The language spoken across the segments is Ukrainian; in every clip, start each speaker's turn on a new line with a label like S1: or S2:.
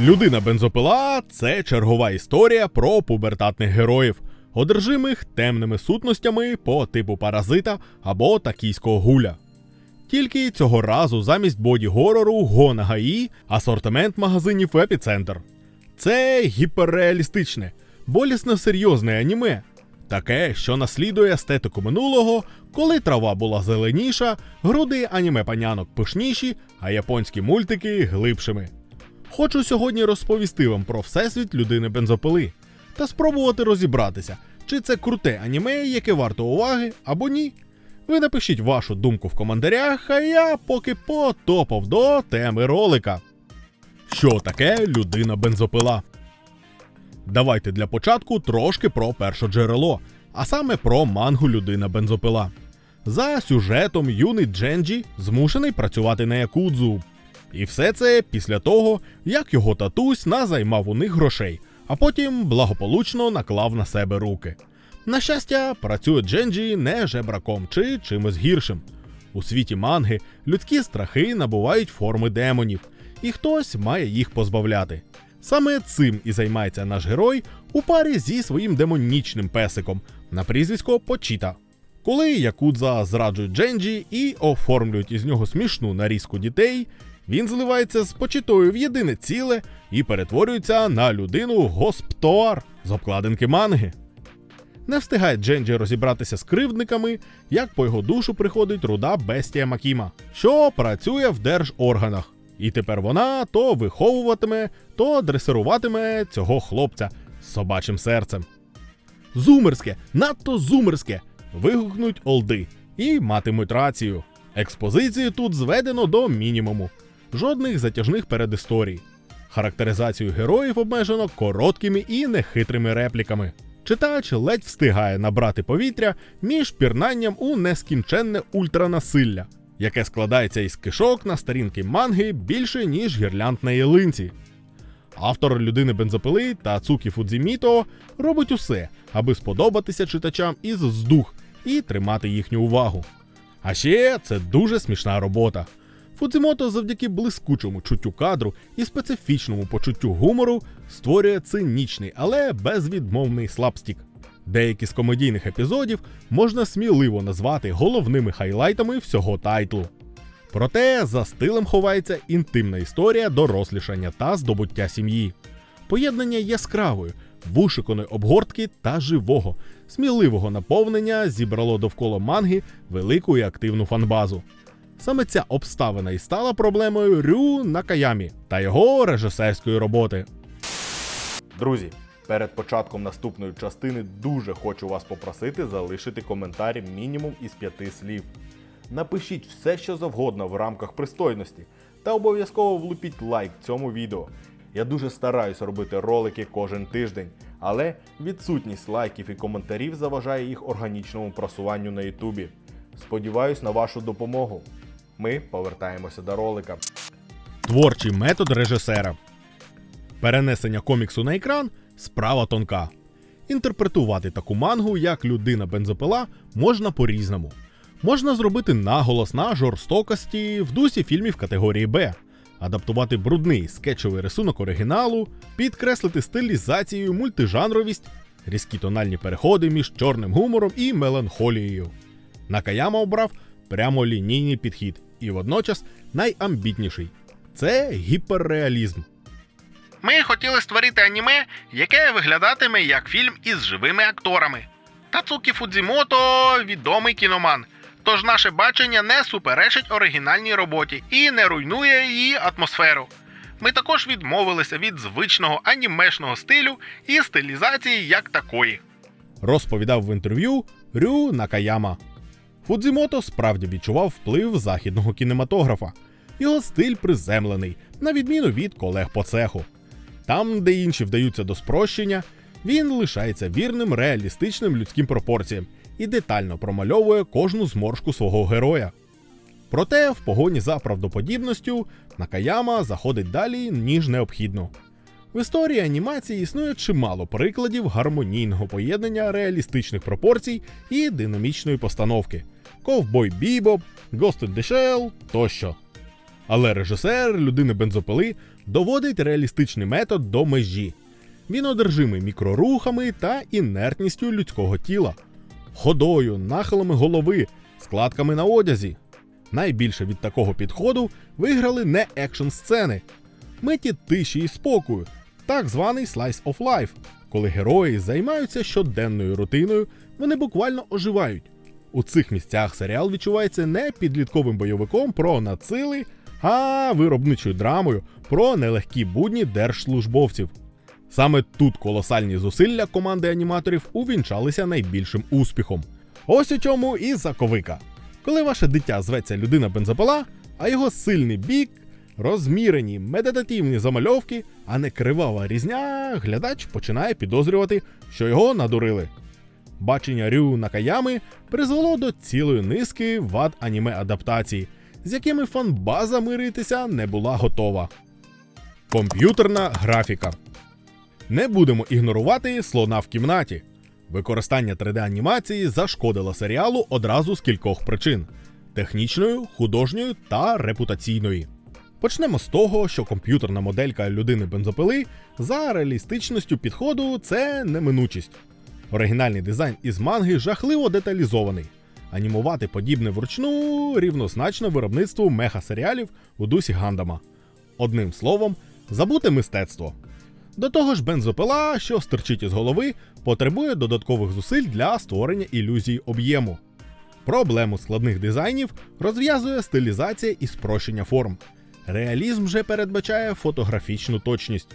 S1: Людина бензопила це чергова історія про пубертатних героїв, одержимих темними сутностями по типу паразита або такійського гуля. Тільки цього разу замість боді-горору Гона ГАІ асортимент магазинів Епіцентр. Це гіперреалістичне, болісно серйозне аніме. Таке, що наслідує естетику минулого, коли трава була зеленіша, груди аніме панянок пишніші, а японські мультики глибшими. Хочу сьогодні розповісти вам про всесвіт людини бензопили та спробувати розібратися, чи це круте аніме, яке варто уваги або ні. Ви напишіть вашу думку в коментарях, а я поки потопав до теми ролика. Що таке людина бензопила? Давайте для початку трошки про перше джерело, а саме про мангу людина бензопила. За сюжетом юний Дженджі змушений працювати на якудзу. І все це після того, як його татусь назаймав у них грошей, а потім благополучно наклав на себе руки. На щастя, працює Дженджі не жебраком чи чимось гіршим. У світі манги людські страхи набувають форми демонів, і хтось має їх позбавляти. Саме цим і займається наш герой у парі зі своїм демонічним песиком на прізвисько Почіта. Коли Якудза зраджують Дженджі і оформлюють із нього смішну нарізку дітей, він зливається з почитою в єдине ціле і перетворюється на людину госптовар з обкладинки манги. Не встигає Дженджі розібратися з кривдниками, як по його душу приходить руда бестія Макіма, що працює в держорганах. І тепер вона то виховуватиме, то дресируватиме цього хлопця з собачим серцем. Зумерське, надто зумерське. вигукнуть олди і матимуть рацію. Експозицію тут зведено до мінімуму. Жодних затяжних передісторій. Характеризацію героїв обмежено короткими і нехитрими репліками. Читач ледь встигає набрати повітря між пірнанням у нескінченне ультранасилля, яке складається із кишок на сторінки манги більше, ніж гірлянд на ялинці. Автор людини бензопили та Цукі Фудзіміто робить усе, аби сподобатися читачам із здух і тримати їхню увагу. А ще це дуже смішна робота. Фудзімото завдяки блискучому чуттю кадру і специфічному почуттю гумору створює цинічний, але безвідмовний слабстік. Деякі з комедійних епізодів можна сміливо назвати головними хайлайтами всього тайтлу. Проте за стилем ховається інтимна історія дорослішання та здобуття сім'ї, поєднання яскравої, вишиканої обгортки та живого, сміливого наповнення зібрало довкола манги велику і активну фанбазу. Саме ця обставина і стала проблемою Рю Накаямі та його режисерської роботи.
S2: Друзі, перед початком наступної частини дуже хочу вас попросити залишити коментар мінімум із п'яти слів. Напишіть все, що завгодно в рамках пристойності, та обов'язково влупіть лайк цьому відео. Я дуже стараюсь робити ролики кожен тиждень, але відсутність лайків і коментарів заважає їх органічному просуванню на Ютубі. Сподіваюсь на вашу допомогу. Ми повертаємося до ролика.
S1: Творчий метод режисера. Перенесення коміксу на екран справа тонка. Інтерпретувати таку мангу, як людина бензопила, можна по-різному. Можна зробити наголос на жорстокості в дусі фільмів категорії Б, адаптувати брудний скетчовий рисунок оригіналу, підкреслити стилізацію, мультижанровість, різкі тональні переходи між чорним гумором і меланхолією. Накаяма обрав прямолінійний підхід і водночас найамбітніший це гіперреалізм.
S3: Ми хотіли створити аніме, яке виглядатиме як фільм із живими акторами. Тацукі Фудзімото відомий кіноман. Тож наше бачення не суперечить оригінальній роботі і не руйнує її атмосферу. Ми також відмовилися від звичного анімешного стилю і стилізації як такої.
S1: розповідав в інтерв'ю Рю Накаяма. Фудзімото справді відчував вплив західного кінематографа. Його стиль приземлений, на відміну від колег по цеху. Там, де інші вдаються до спрощення, він лишається вірним реалістичним людським пропорціям і детально промальовує кожну зморшку свого героя. Проте, в погоні за правдоподібністю, Накаяма заходить далі, ніж необхідно. В історії анімації існує чимало прикладів гармонійного поєднання реалістичних пропорцій і динамічної постановки. Ковбой Бібоп, Ghost Shell тощо. Але режисер людини бензопили доводить реалістичний метод до межі. Він одержимий мікрорухами та інертністю людського тіла, ходою, нахилами голови, складками на одязі. Найбільше від такого підходу виграли не екшн сцени, миті тиші і спокою, так званий slice of life, коли герої займаються щоденною рутиною, вони буквально оживають. У цих місцях серіал відчувається не підлітковим бойовиком про нацили, а виробничою драмою про нелегкі будні держслужбовців. Саме тут колосальні зусилля команди аніматорів увінчалися найбільшим успіхом. Ось у чому і заковика. Коли ваше дитя зветься людина бензопила, а його сильний бік, розмірені медитативні замальовки, а не кривава різня, глядач починає підозрювати, що його надурили. Бачення Рю Накаями призвело до цілої низки вад аніме адаптацій, з якими фанбаза миритися не була готова. Комп'ютерна графіка. Не будемо ігнорувати слона в кімнаті. Використання 3D-анімації зашкодило серіалу одразу з кількох причин: технічною, художньою та репутаційної. Почнемо з того, що комп'ютерна моделька людини бензопили за реалістичністю підходу це неминучість. Оригінальний дизайн із манги жахливо деталізований. Анімувати подібне вручну рівнозначно виробництву меха-серіалів у дусі Гандама. Одним словом, забуте мистецтво. До того ж, бензопила, що стирчить із голови, потребує додаткових зусиль для створення ілюзії об'єму. Проблему складних дизайнів розв'язує стилізація і спрощення форм. Реалізм же передбачає фотографічну точність.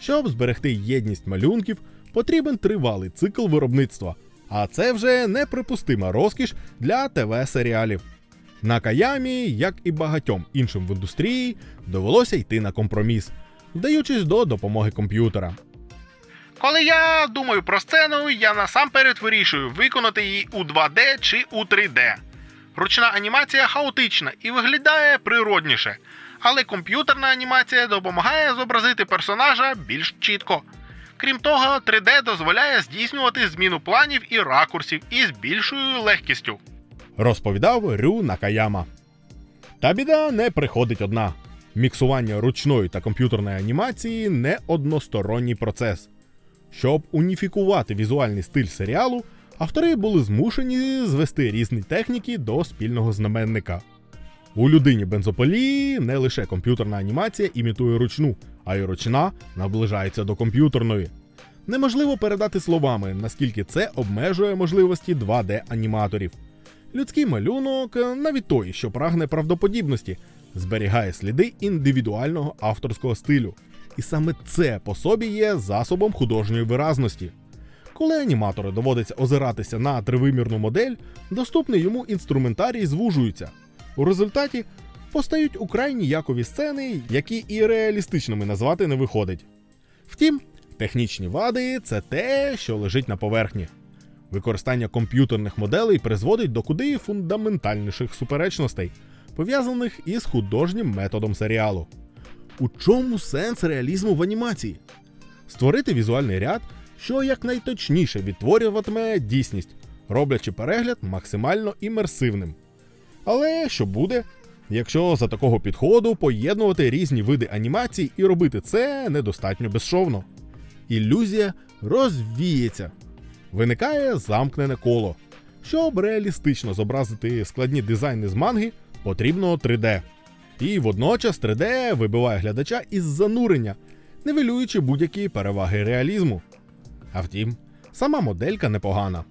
S1: Щоб зберегти єдність малюнків, потрібен тривалий цикл виробництва, а це вже неприпустима розкіш для ТВ-серіалів. На Каямі, як і багатьом іншим в індустрії, довелося йти на компроміс, вдаючись до допомоги комп'ютера.
S3: Коли я думаю про сцену, я насамперед вирішую виконати її у 2D чи у 3D. Ручна анімація хаотична і виглядає природніше, але комп'ютерна анімація допомагає зобразити персонажа більш чітко. Крім того, 3D дозволяє здійснювати зміну планів і ракурсів із більшою легкістю.
S1: розповідав Рю Накаяма. Та біда не приходить одна. Міксування ручної та комп'ютерної анімації не односторонній процес. Щоб уніфікувати візуальний стиль серіалу, автори були змушені звести різні техніки до спільного знаменника. У людині бензополі не лише комп'ютерна анімація імітує ручну, а й ручна наближається до комп'ютерної. Неможливо передати словами, наскільки це обмежує можливості 2D-аніматорів. Людський малюнок, е, навіть той, що прагне правдоподібності, зберігає сліди індивідуального авторського стилю. І саме це по собі є засобом художньої виразності. Коли аніматору доводиться озиратися на тривимірну модель, доступний йому інструментарій звужується. У результаті постають украй ніякові сцени, які і реалістичними назвати не виходить. Втім, технічні вади це те, що лежить на поверхні. Використання комп'ютерних моделей призводить до куди фундаментальніших суперечностей, пов'язаних із художнім методом серіалу. У чому сенс реалізму в анімації? Створити візуальний ряд, що якнайточніше відтворюватиме дійсність, роблячи перегляд максимально імерсивним. Але що буде, якщо за такого підходу поєднувати різні види анімацій і робити це недостатньо безшовно? Ілюзія розвіється. Виникає замкнене коло. Щоб реалістично зобразити складні дизайни з манги, потрібно 3D. І водночас 3D вибиває глядача із занурення, нивелюючи будь-які переваги реалізму. А втім, сама моделька непогана.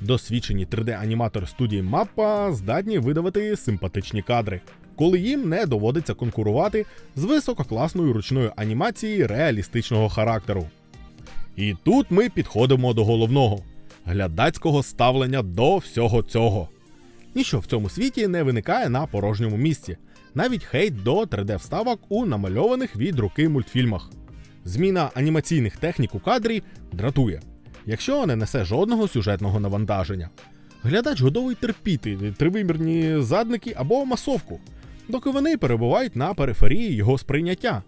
S1: Досвідчені 3D-аніматори студії Mappa здатні видавати симпатичні кадри, коли їм не доводиться конкурувати з висококласною ручною анімацією реалістичного характеру. І тут ми підходимо до головного глядацького ставлення до всього цього. Ніщо в цьому світі не виникає на порожньому місці, навіть хейт до 3D-вставок у намальованих від руки мультфільмах. Зміна анімаційних технік у кадрі дратує, якщо не несе жодного сюжетного навантаження. Глядач готовий терпіти тривимірні задники або масовку, доки вони перебувають на периферії його сприйняття.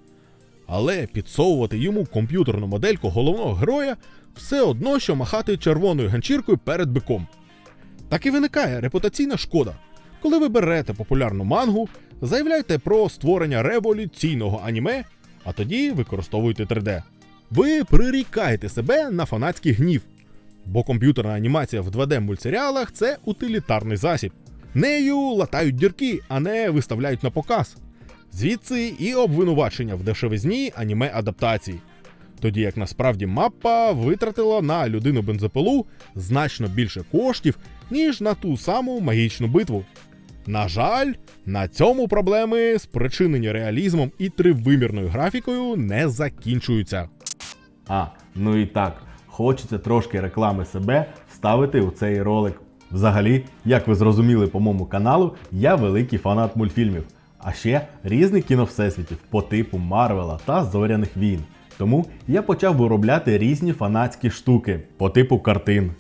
S1: Але підсовувати йому комп'ютерну модельку головного героя все одно, що махати червоною ганчіркою перед биком. Так і виникає репутаційна шкода. Коли ви берете популярну мангу, заявляйте про створення революційного аніме, а тоді використовуйте 3D. Ви прирікаєте себе на фанатський гнів, бо комп'ютерна анімація в 2D мультсеріалах це утилітарний засіб. Нею латають дірки, а не виставляють на показ. Звідси і обвинувачення в дешевизні аніме адаптацій. Тоді як насправді мапа витратила на людину бензопилу значно більше коштів, ніж на ту саму магічну битву. На жаль, на цьому проблеми, спричинені реалізмом і тривимірною графікою, не закінчуються.
S2: А, ну і так, хочеться трошки реклами себе вставити у цей ролик. Взагалі, як ви зрозуміли по моєму каналу, я великий фанат мультфільмів, а ще різних кіновсесвітів по типу Марвела та Зоряних війн. Тому я почав виробляти різні фанатські штуки по типу картин,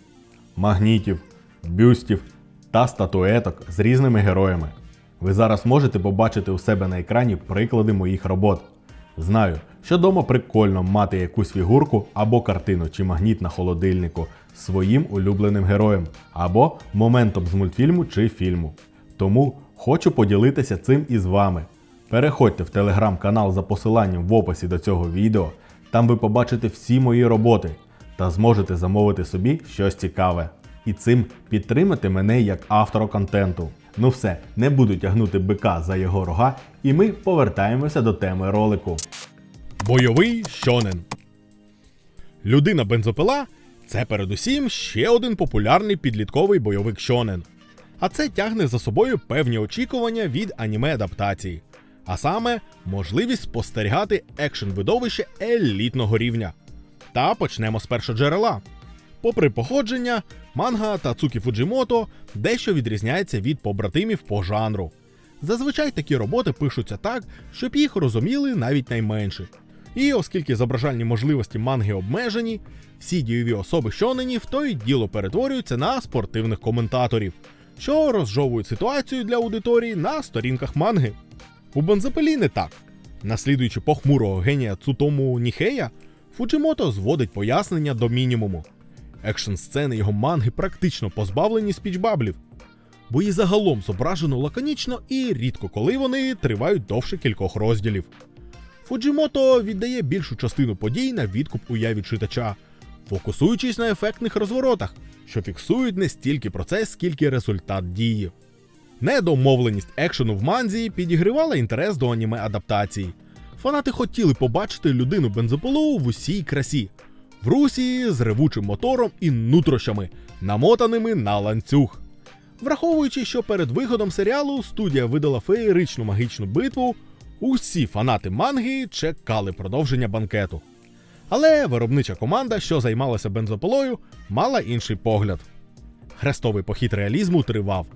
S2: магнітів, бюстів та статуеток з різними героями. Ви зараз можете побачити у себе на екрані приклади моїх робот. Знаю, що дома прикольно мати якусь фігурку або картину чи магніт на холодильнику з своїм улюбленим героєм, або моментом з мультфільму чи фільму. Тому хочу поділитися цим із вами. Переходьте в телеграм-канал за посиланням в описі до цього відео, там ви побачите всі мої роботи та зможете замовити собі щось цікаве. І цим підтримати мене як автора контенту. Ну все, не буду тягнути бика за його рога, і ми повертаємося до теми ролику.
S1: Бойовий щонен. Людина бензопила це передусім ще один популярний підлітковий бойовик щонен. А це тягне за собою певні очікування від аніме адаптації. А саме можливість спостерігати екшен видовище елітного рівня. Та почнемо з першоджерела. Попри походження, манга Тацукі Фуджімото дещо відрізняється від побратимів по жанру. Зазвичай такі роботи пишуться так, щоб їх розуміли навіть найменші. І оскільки зображальні можливості манги обмежені, всі дійові особи щоненів то й діло перетворюються на спортивних коментаторів, що розжовують ситуацію для аудиторії на сторінках манги. У бензопилі не так. Наслідуючи похмурого генія Цутому Ніхея, Фуджімото зводить пояснення до мінімуму. Екшн сцени його манги практично позбавлені спічбаблів, бо і загалом зображено лаконічно і рідко коли вони тривають довше кількох розділів. Фуджімото віддає більшу частину подій на відкуп уяві читача, фокусуючись на ефектних розворотах, що фіксують не стільки процес, скільки результат дії. Недомовленість екшену в манзі підігривала інтерес до аніме адаптації. Фанати хотіли побачити людину бензопилу в усій красі, в русі з ревучим мотором і нутрощами, намотаними на ланцюг. Враховуючи, що перед виходом серіалу студія видала феєричну магічну битву, усі фанати манги чекали продовження банкету. Але виробнича команда, що займалася бензопилою, мала інший погляд. Хрестовий похід реалізму тривав.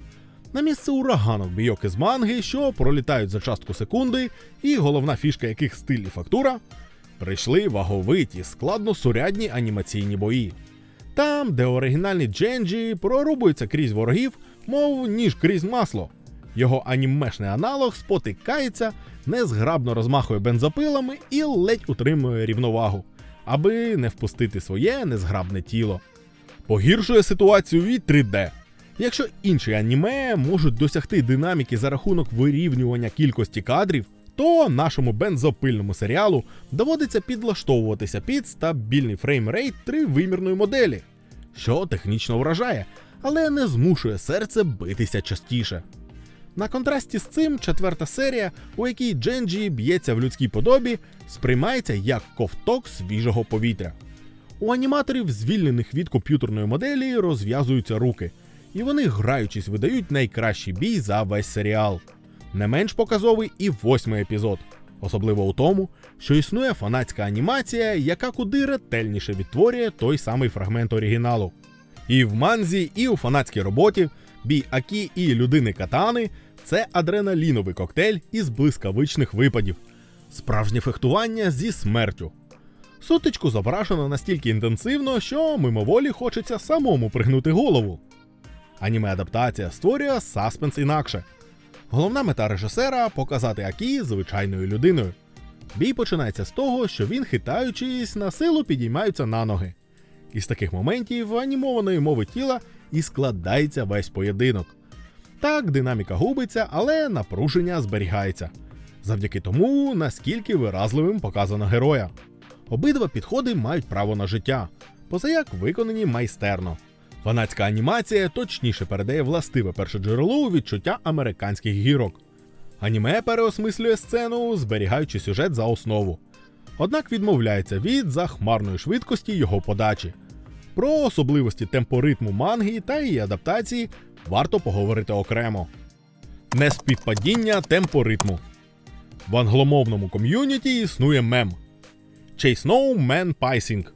S1: На місце ураганок бійок із манги, що пролітають за частку секунди, і головна фішка яких стиль і фактура, прийшли ваговиті, складно сурядні анімаційні бої. Там, де оригінальний Дженджі прорубується крізь ворогів, мов ніж крізь масло. Його анімешний аналог спотикається, незграбно розмахує бензопилами і ледь утримує рівновагу, аби не впустити своє незграбне тіло. Погіршує ситуацію і 3D. Якщо інші аніме можуть досягти динаміки за рахунок вирівнювання кількості кадрів, то нашому бензопильному серіалу доводиться підлаштовуватися під стабільний фреймрейт тривимірної моделі, що технічно вражає, але не змушує серце битися частіше. На контрасті з цим четверта серія, у якій Дженджі б'ється в людській подобі, сприймається як ковток свіжого повітря. У аніматорів, звільнених від комп'ютерної моделі, розв'язуються руки, і вони, граючись, видають найкращий бій за весь серіал. Не менш показовий і восьмий епізод, особливо у тому, що існує фанатська анімація, яка куди ретельніше відтворює той самий фрагмент оригіналу. І в манзі, і у фанатській роботі бій Акі і людини Катани це адреналіновий коктейль із блискавичних випадів, справжнє фехтування зі смертю. Сутичку зображено настільки інтенсивно, що мимоволі хочеться самому пригнути голову. Аніме адаптація створює саспенс інакше. Головна мета режисера показати Акі звичайною людиною. Бій починається з того, що він, хитаючись, на силу підіймаються на ноги. Із таких моментів анімованої мови тіла і складається весь поєдинок. Так, динаміка губиться, але напруження зберігається. Завдяки тому, наскільки виразливим показано героя. Обидва підходи мають право на життя, позаяк виконані майстерно. Фанатська анімація точніше передає властиве першоджерело відчуття американських гірок. Аніме переосмислює сцену, зберігаючи сюжет за основу. Однак відмовляється від захмарної швидкості його подачі. Про особливості темпоритму манги та її адаптації варто поговорити окремо. Неспівпадіння темпоритму. В англомовному ком'юніті існує мем Chase No Man Pacing.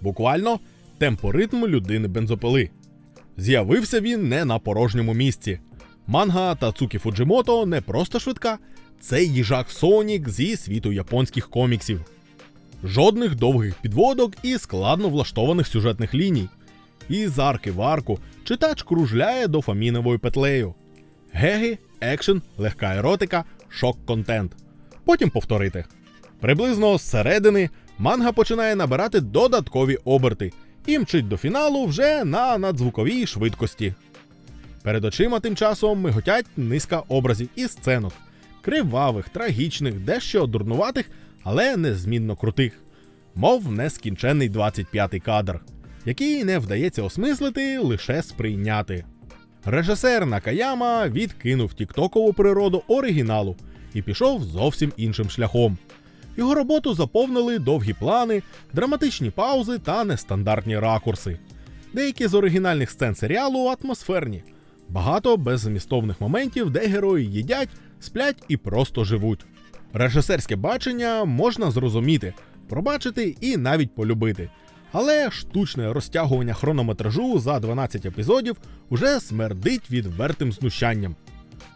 S1: Буквально темпоритм людини бензопили. З'явився він не на порожньому місці. Манга Тацукі Фуджимото не просто швидка, це їжак Сонік зі світу японських коміксів. Жодних довгих підводок і складно влаштованих сюжетних ліній. Із арки в арку читач кружляє дофаміновою петлею. Геги, екшен, легка еротика, шок-контент. Потім повторити. Приблизно зсередини манга починає набирати додаткові оберти і мчить до фіналу вже на надзвуковій швидкості. Перед очима тим часом миготять низка образів і сценок, кривавих, трагічних, дещо дурнуватих, але незмінно крутих, мов нескінченний 25-й кадр, який не вдається осмислити, лише сприйняти. Режисер Накаяма відкинув тіктокову природу оригіналу і пішов зовсім іншим шляхом. Його роботу заповнили довгі плани, драматичні паузи та нестандартні ракурси. Деякі з оригінальних сцен серіалу атмосферні, багато беззмістовних моментів, де герої їдять, сплять і просто живуть. Режисерське бачення можна зрозуміти, пробачити і навіть полюбити. Але штучне розтягування хронометражу за 12 епізодів уже смердить відвертим знущанням.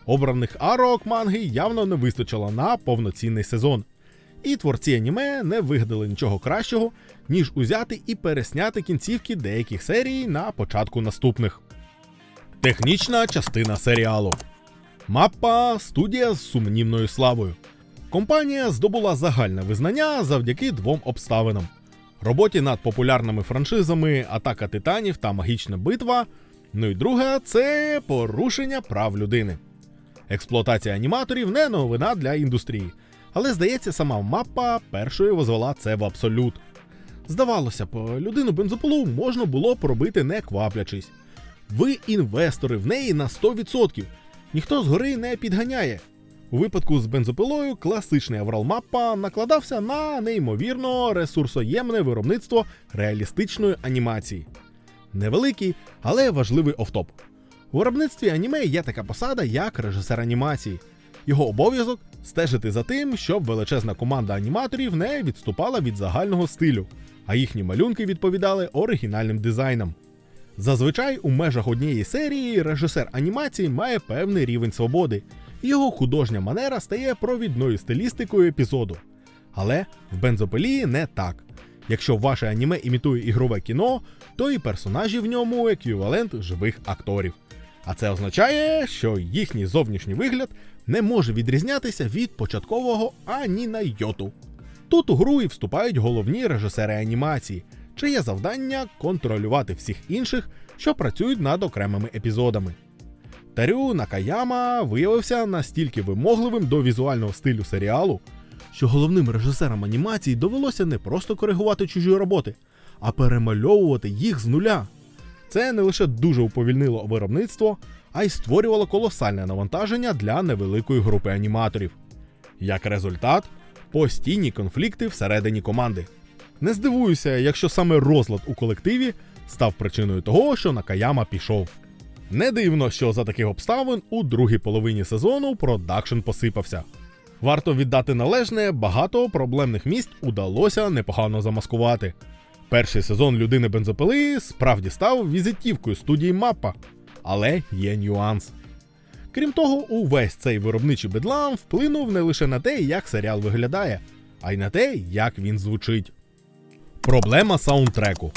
S1: Обраних арок манги явно не вистачило на повноцінний сезон. І творці аніме не вигадали нічого кращого, ніж узяти і пересняти кінцівки деяких серій на початку наступних. Технічна частина серіалу. Маппа студія з сумнівною славою. Компанія здобула загальне визнання завдяки двом обставинам: роботі над популярними франшизами Атака Титанів та Магічна битва. Ну і друге це порушення прав людини. Експлуатація аніматорів не новина для індустрії, але здається, сама мапа першою возвела це в абсолют. Здавалося б, людину бензопилу можна було пробити не кваплячись. Ви інвестори в неї на 100%. Ніхто згори не підганяє. У випадку з бензопилою класичний Аврал Маппа накладався на неймовірно ресурсоємне виробництво реалістичної анімації. Невеликий, але важливий офтоп. У виробництві аніме є така посада, як режисер анімації. Його обов'язок стежити за тим, щоб величезна команда аніматорів не відступала від загального стилю, а їхні малюнки відповідали оригінальним дизайнам. Зазвичай у межах однієї серії режисер анімації має певний рівень свободи, і його художня манера стає провідною стилістикою епізоду. Але в бензопилі не так. Якщо ваше аніме імітує ігрове кіно, то і персонажі в ньому еквівалент живих акторів. А це означає, що їхній зовнішній вигляд не може відрізнятися від початкового ані на йоту. Тут у гру і вступають головні режисери анімації, чиє завдання контролювати всіх інших, що працюють над окремими епізодами. Тарю Накаяма виявився настільки вимогливим до візуального стилю серіалу, що головним режисерам анімації довелося не просто коригувати чужі роботи, а перемальовувати їх з нуля. Це не лише дуже уповільнило виробництво, а й створювало колосальне навантаження для невеликої групи аніматорів. Як результат, постійні конфлікти всередині команди. Не здивуюся, якщо саме розлад у колективі став причиною того, що Накаяма пішов. Не дивно, що за таких обставин у другій половині сезону продакшн посипався. Варто віддати належне, багато проблемних місць удалося непогано замаскувати. Перший сезон людини бензопили справді став візитівкою студії Маппа, але є нюанс. Крім того, увесь цей виробничий бедлам вплинув не лише на те, як серіал виглядає, а й на те, як він звучить. Проблема саундтреку.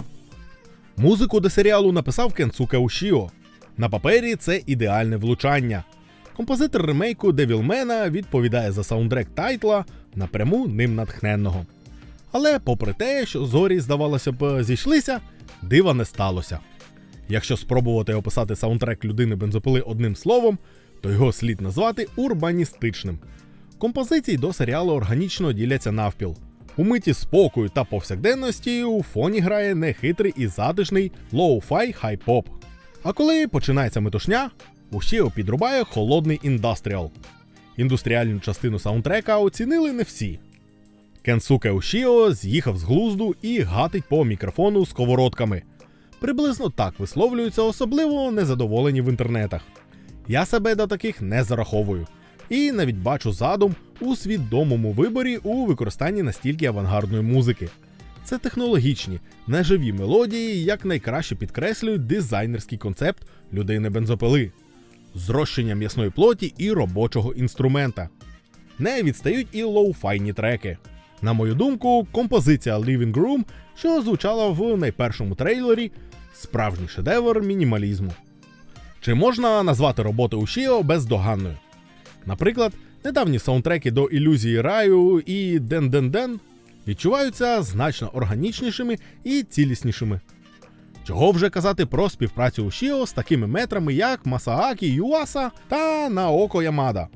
S1: Музику до серіалу написав Кенцуке Ушіо. На папері це ідеальне влучання. Композитор ремейку Девілмена відповідає за саундтрек тайтла напряму ним натхненного. Але попри те, що зорі, здавалося б, зійшлися, дива не сталося. Якщо спробувати описати саундтрек людини бензопили одним словом, то його слід назвати урбаністичним. Композиції до серіалу органічно діляться навпіл. У миті спокою та повсякденності у фоні грає нехитрий і затишний лоу-фай хай-поп. А коли починається метушня, Ушіо підрубає холодний індастріал. Індустріальну частину саундтрека оцінили не всі. Кенсуке Ушіо з'їхав з глузду і гатить по мікрофону сковородками. Приблизно так висловлюються особливо незадоволені в інтернетах. Я себе до таких не зараховую. І навіть бачу задум у свідомому виборі у використанні настільки авангардної музики. Це технологічні, неживі мелодії, як найкраще підкреслюють дизайнерський концепт людини бензопили, зрощення м'ясної плоті і робочого інструмента. Не відстають і лоу-файні треки. На мою думку, композиція Living Room, що звучала в найпершому трейлері, справжній шедевр мінімалізму. Чи можна назвати роботу Ушіо бездоганною? Наприклад, недавні саундтреки до ілюзії раю і Ден Ден Ден відчуваються значно органічнішими і ціліснішими. Чого вже казати про співпрацю Ушіо з такими метрами, як Масаакі Юаса та Наоко Ямада.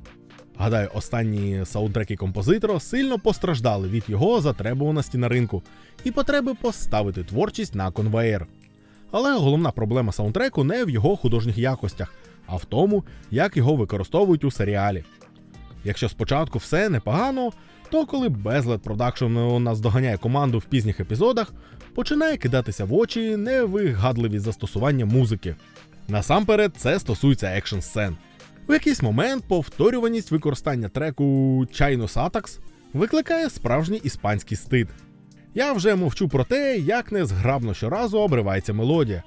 S1: Гадаю, останні саундтреки композитора сильно постраждали від його затребуваності на ринку і потреби поставити творчість на конвеєр. Але головна проблема саундтреку не в його художніх якостях, а в тому, як його використовують у серіалі. Якщо спочатку все непогано, то коли безлад продакшену наздоганяє команду в пізніх епізодах, починає кидатися в очі невигадливі застосування музики. Насамперед, це стосується екшн сцен. У якийсь момент повторюваність використання треку Chino Satax викликає справжній іспанський стид. Я вже мовчу про те, як незграбно щоразу обривається мелодія.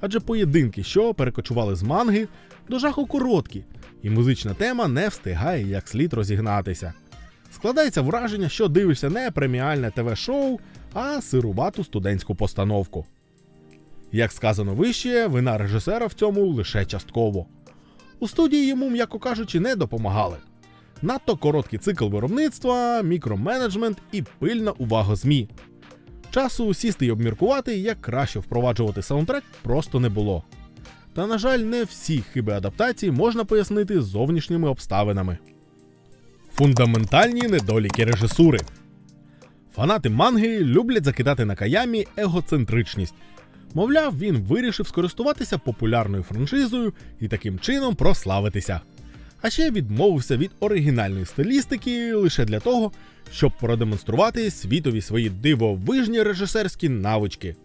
S1: Адже поєдинки, що перекочували з манги, до жаху короткі, і музична тема не встигає як слід розігнатися. Складається враження, що дивишся не преміальне ТВ-шоу, а сирувату студентську постановку. Як сказано вище, вина режисера в цьому лише частково. У студії йому, м'яко кажучи, не допомагали. Надто короткий цикл виробництва, мікроменеджмент і пильна увага ЗМІ. Часу сісти й обміркувати, як краще впроваджувати саундтрек, просто не було. Та, на жаль, не всі хиби адаптації можна пояснити зовнішніми обставинами. Фундаментальні недоліки режисури. Фанати манги люблять закидати на каямі егоцентричність. Мовляв, він вирішив скористуватися популярною франшизою і таким чином прославитися. А ще відмовився від оригінальної стилістики лише для того, щоб продемонструвати світові свої дивовижні режисерські навички.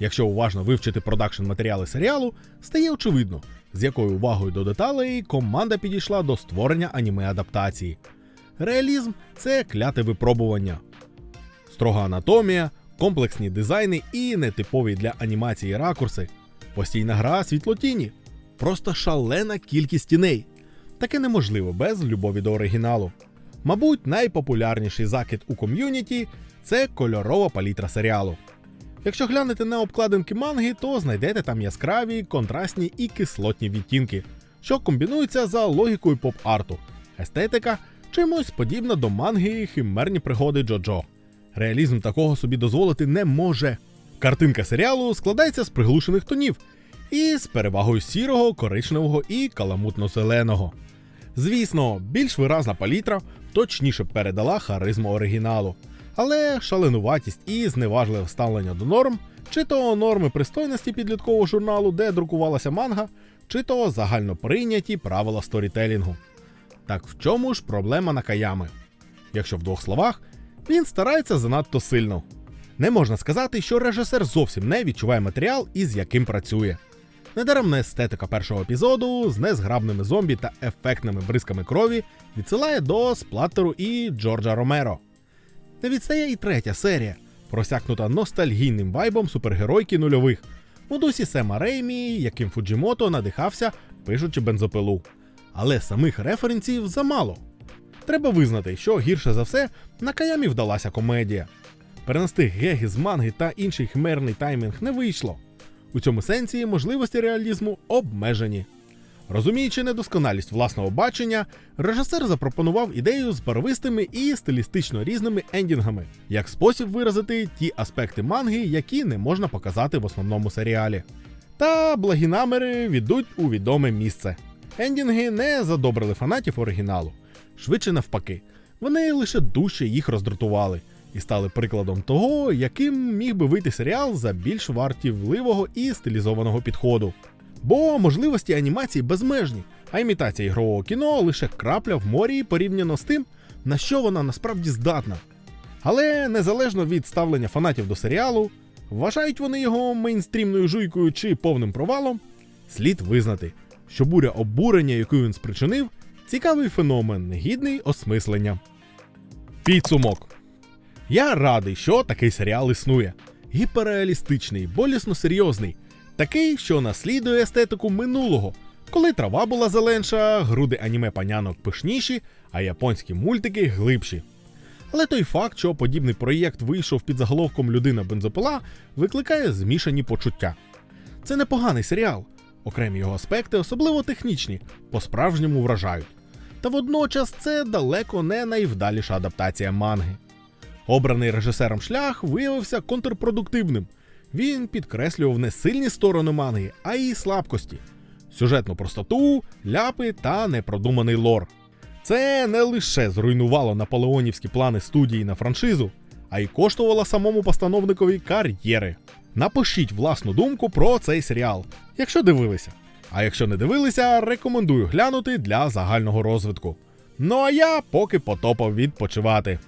S1: Якщо уважно вивчити продакшн матеріали серіалу, стає очевидно, з якою увагою до деталей команда підійшла до створення аніме адаптації. Реалізм це кляте випробування. Строга анатомія, комплексні дизайни і нетипові для анімації ракурси, постійна гра світлотіні, просто шалена кількість тіней. Таке неможливо без любові до оригіналу. Мабуть, найпопулярніший закид у ком'юніті це кольорова палітра серіалу. Якщо глянете на обкладинки манги, то знайдете там яскраві, контрастні і кислотні відтінки, що комбінуються за логікою поп-арту. Естетика чимось подібна до манги химерні пригоди Джоджо. Реалізм такого собі дозволити не може. Картинка серіалу складається з приглушених тонів і з перевагою сірого, коричневого і каламутно-зеленого. Звісно, більш виразна палітра точніше передала харизму оригіналу, але шаленуватість і зневажливе ставлення до норм, чи то норми пристойності підліткового журналу, де друкувалася манга, чи то загально прийняті правила сторітелінгу. Так в чому ж проблема Накаями? Якщо в двох словах, він старається занадто сильно. Не можна сказати, що режисер зовсім не відчуває матеріал, із яким працює. Недаремна естетика першого епізоду з незграбними зомбі та ефектними бризками крові відсилає до сплаттеру і Джорджа Ромеро. Не відстає і третя серія, просякнута ностальгійним вайбом супергеройки нульових, у дусі Сема Реймі, яким Фуджімото надихався, пишучи бензопилу. Але самих референсів замало. Треба визнати, що гірше за все на Каямі вдалася комедія. Перенести геги з манги та інший хмерний таймінг не вийшло. У цьому сенсі можливості реалізму обмежені. Розуміючи недосконалість власного бачення, режисер запропонував ідею з барвистими і стилістично різними ендінгами, як спосіб виразити ті аспекти манги, які не можна показати в основному серіалі. Та благі наміри відуть у відоме місце. Ендінги не задобрили фанатів оригіналу. Швидше навпаки, вони лише дужче їх роздратували і стали прикладом того, яким міг би вийти серіал за більш вартівливого і стилізованого підходу. Бо можливості анімації безмежні, а імітація ігрового кіно лише крапля в морі порівняно з тим, на що вона насправді здатна. Але незалежно від ставлення фанатів до серіалу, вважають вони його мейнстрімною жуйкою чи повним провалом, слід визнати, що буря обурення, яку він спричинив, цікавий феномен, гідний осмислення. Підсумок. Я радий, що такий серіал існує. Гіперреалістичний, болісно серйозний, такий, що наслідує естетику минулого, коли трава була зеленша, груди аніме панянок пишніші, а японські мультики глибші. Але той факт, що подібний проєкт вийшов під заголовком Людина бензопила, викликає змішані почуття. Це непоганий серіал. Окремі його аспекти, особливо технічні, по-справжньому вражають. Та водночас це далеко не найвдаліша адаптація манги. Обраний режисером шлях виявився контрпродуктивним. Він підкреслював не сильні сторони манги, а її слабкості, сюжетну простоту, ляпи та непродуманий лор. Це не лише зруйнувало наполеонівські плани студії на франшизу, а й коштувало самому постановникові кар'єри. Напишіть власну думку про цей серіал, якщо дивилися. А якщо не дивилися, рекомендую глянути для загального розвитку. Ну а я поки потопав відпочивати.